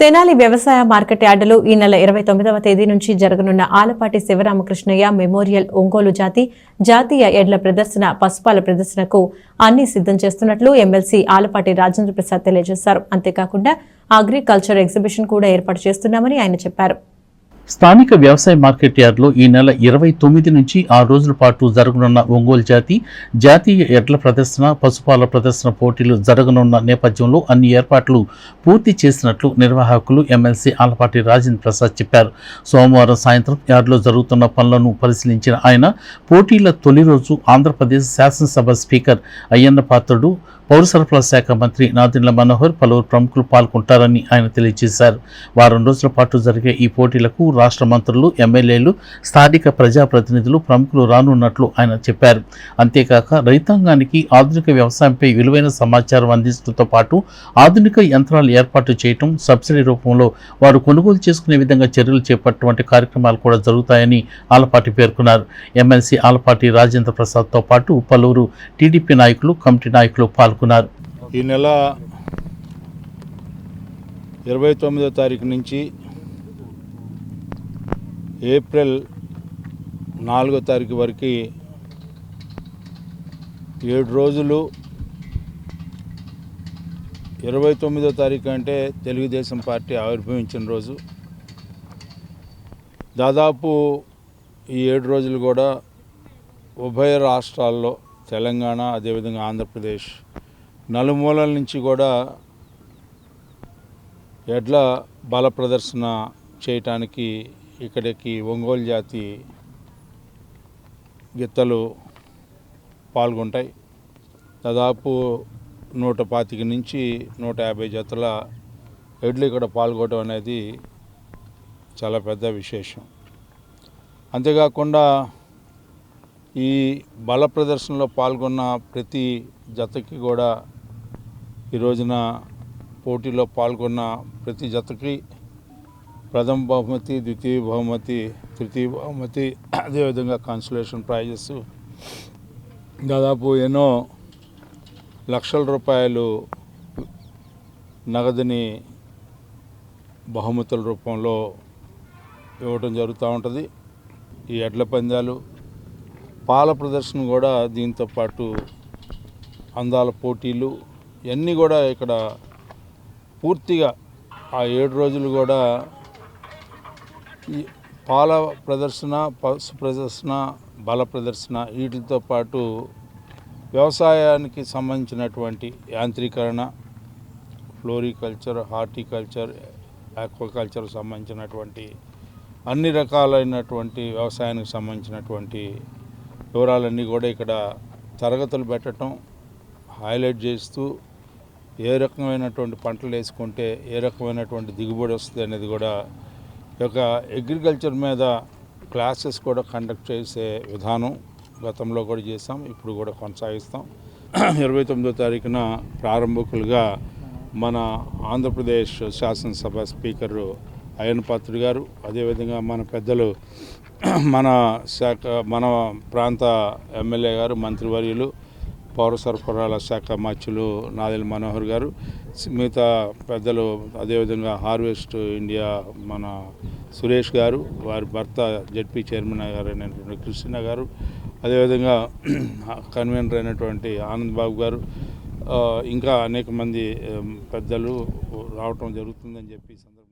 తెనాలి వ్యవసాయ మార్కెట్ యార్డులో ఈ నెల ఇరవై తొమ్మిదవ తేదీ నుంచి జరగనున్న ఆలపాటి శివరామకృష్ణయ్య మెమోరియల్ ఒంగోలు జాతి జాతీయ ఎడ్ల ప్రదర్శన పసుపాల ప్రదర్శనకు అన్ని సిద్ధం చేస్తున్నట్లు ఎమ్మెల్సీ ఆలపాటి రాజేంద్ర ప్రసాద్ తెలియజేశారు. అంతేకాకుండా అగ్రికల్చర్ ఎగ్జిబిషన్ కూడా ఏర్పాటు చేస్తున్నామని ఆయన చెప్పారు. స్థానిక వ్యవసాయ మార్కెట్ యార్డ్లో ఈ నెల ఇరవై తొమ్మిది నుంచి ఆరు రోజుల పాటు జరగనున్న ఒంగోలు జాతి జాతీయ ఎడ్ల ప్రదర్శన పశుపాల ప్రదర్శన పోటీలు జరగనున్న నేపథ్యంలో అన్ని ఏర్పాట్లు పూర్తి చేసినట్లు నిర్వాహకులు ఎమ్మెల్సీ ఆలపాటి రాజేంద్ర ప్రసాద్ చెప్పారు. సోమవారం సాయంత్రం యార్డ్లో జరుగుతున్న పనులను పరిశీలించిన ఆయన పోటీల తొలి రోజు ఆంధ్రప్రదేశ్ శాసనసభ స్పీకర్ అయ్యన్న పాత్రుడు పౌర సరఫరాల శాఖ మంత్రి నాదిండ్ల మనోహర్ పలువురు ప్రముఖులు పాల్గొంటారని ఆయన తెలియజేశారు. వారం రోజుల పాటు జరిగే ఈ పోటీలకు రాష్ట్ర మంత్రులు ఎమ్మెల్యేలు స్థానిక ప్రజాప్రతినిధులు ప్రముఖులు రానున్నట్లు ఆయన చెప్పారు. అంతేకాక రైతాంగానికి ఆధునిక వ్యవసాయంపై విలువైన సమాచారం అందించడంతో పాటు ఆధునిక యంత్రాలు ఏర్పాటు చేయటం సబ్సిడీ రూపంలో వారు కొనుగోలు చేసుకునే విధంగా చర్యలు చేపట్టినటువంటి కార్యక్రమాలు కూడా జరుగుతాయని ఆలపాటి పేర్కొన్నారు. ఎమ్మెల్సీ ఆలపాటి రాజేంద్ర ప్రసాద్తో పాటు పలువురు టీడీపీ నాయకులు కమిటీ నాయకులు పాల్గొన్నారు ఈ నెల ఇరవై తొమ్మిదో తారీఖు నుంచి ఏప్రిల్ నాలుగో తారీఖు వరకు ఏడు రోజులు ఇరవై తొమ్మిదో తారీఖు అంటే తెలుగుదేశం పార్టీ ఆవిర్భవించిన రోజు. దాదాపు ఈ ఏడు రోజులు కూడా ఉభయ రాష్ట్రాల్లో తెలంగాణ అదేవిధంగా ఆంధ్రప్రదేశ్ నలుమూలల నుంచి కూడా ఎడ్ల బల ప్రదర్శన చేయటానికి ఇక్కడికి ఒంగోలు జాతి గిత్తలు పాల్గొంటాయి. దాదాపు నూట పాతిక నుంచి నూట యాభై జతల ఎడ్లు ఇక్కడ పాల్గొనడం అనేది చాలా పెద్ద విశేషం. అంతేకాకుండా ఈ బల ప్రదర్శనలో పాల్గొన్న ప్రతి జతకి కూడా ఈ రోజున పోటీలో పాల్గొన్న ప్రతి జతకి ప్రథమ బహుమతి ద్వితీయ బహుమతి తృతీయ బహుమతి అదేవిధంగా కాన్సలేషన్ ప్రైజెస్ దాదాపు ఎన్నో లక్షల రూపాయలు నగదుని బహుమతుల రూపంలో ఇవ్వటం జరుగుతూ ఉంటుంది. ఈ ఎడ్ల పందాలు పాల ప్రదర్శన కూడా దీంతో పాటు అందాల పోటీలు ఇవన్నీ కూడా ఇక్కడ పూర్తిగా ఆ ఏడు రోజులు కూడా ఈ పాల ప్రదర్శన పశు ప్రదర్శన బల ప్రదర్శన వీటితో పాటు వ్యవసాయానికి సంబంధించినటువంటి యాంత్రీకరణ ఫ్లోరికల్చర్ హార్టికల్చర్ ఆక్వాకల్చర్ సంబంధించినటువంటి అన్ని రకాలైనటువంటి వ్యవసాయానికి సంబంధించినటువంటి వివరాలన్నీ కూడా ఇక్కడ తరగతులు పెట్టడం హైలైట్ చేస్తూ ఏ రకమైనటువంటి పంటలు వేసుకుంటే ఏ రకమైనటువంటి దిగుబడి వస్తుంది అనేది కూడా ఈ యొక్క అగ్రికల్చర్ మీద క్లాసెస్ కూడా కండక్ట్ చేసే విధానం గతంలో కూడా చేస్తాం ఇప్పుడు కూడా కొనసాగిస్తాం. ఇరవై తొమ్మిదో తారీఖున ప్రారంభకులుగా మన ఆంధ్రప్రదేశ్ శాసనసభ స్పీకరు అయ్యన్ పాత్రుడు గారు అదేవిధంగా మన పెద్దలు మన శాఖ మన ప్రాంత ఎమ్మెల్యే గారు మంత్రివర్యులు పౌర సరఫరాల శాఖ మచ్చులు నాదెల మనోహర్ గారు మిగతా పెద్దలు అదేవిధంగా హార్వెస్ట్ ఇండియా మన సురేష్ గారు వారి భర్త జడ్పీ చైర్మన్ గారు అయినటువంటి కృష్ణ గారు అదేవిధంగా కన్వీనర్ అయినటువంటి ఆనంద్ బాబు గారు ఇంకా అనేక మంది పెద్దలు రావటం జరుగుతుందని చెప్పి సందర్భంగా